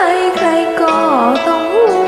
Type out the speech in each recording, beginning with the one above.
ai khai có tống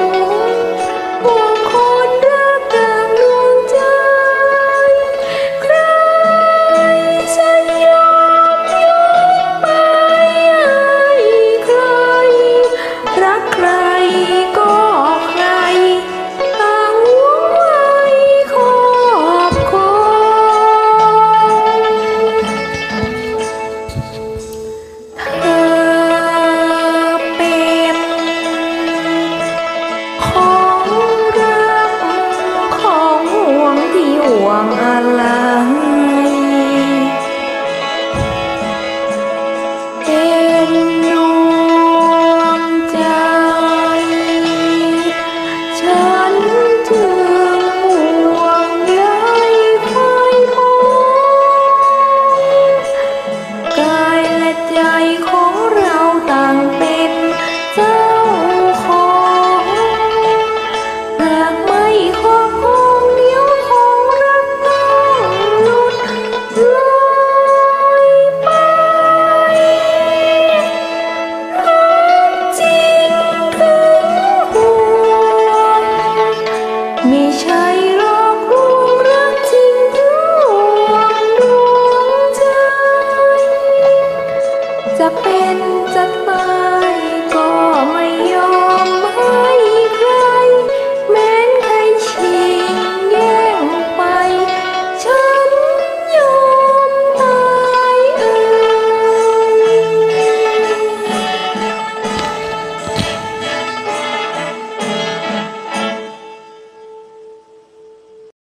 long alive. จะหมายก็ไม่ยอม